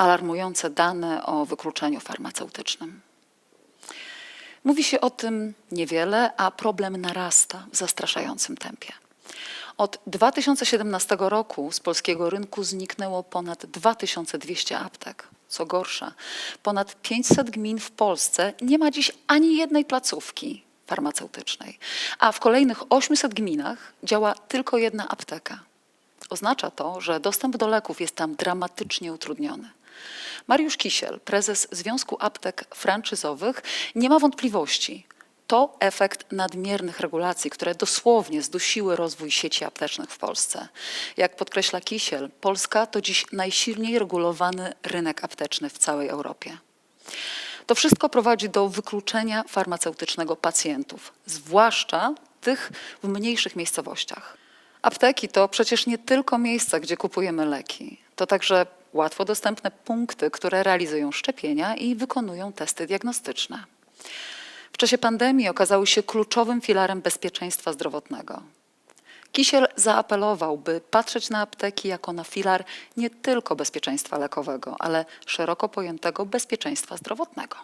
alarmujące dane o wykluczeniu farmaceutycznym. Mówi się o tym niewiele, a problem narasta w zastraszającym tempie. Od 2017 roku z polskiego rynku zniknęło ponad 2200 aptek. Co gorsza, ponad 500 gmin w Polsce nie ma dziś ani jednej placówki farmaceutycznej, a w kolejnych 800 gminach działa tylko jedna apteka. Oznacza to, że dostęp do leków jest tam dramatycznie utrudniony. Mariusz Kisiel, prezes Związku Aptek Franczyzowych, nie ma wątpliwości. To efekt nadmiernych regulacji, które dosłownie zdusiły rozwój sieci aptecznych w Polsce. Jak podkreśla Kisiel, Polska to dziś najsilniej regulowany rynek apteczny w całej Europie. To wszystko prowadzi do wykluczenia farmaceutycznego pacjentów, zwłaszcza tych w mniejszych miejscowościach. Apteki to przecież nie tylko miejsca, gdzie kupujemy leki. To także łatwo dostępne punkty, które realizują szczepienia i wykonują testy diagnostyczne. W czasie pandemii okazały się kluczowym filarem bezpieczeństwa zdrowotnego. Kisiel zaapelował, by patrzeć na apteki jako na filar nie tylko bezpieczeństwa lekowego, ale szeroko pojętego bezpieczeństwa zdrowotnego.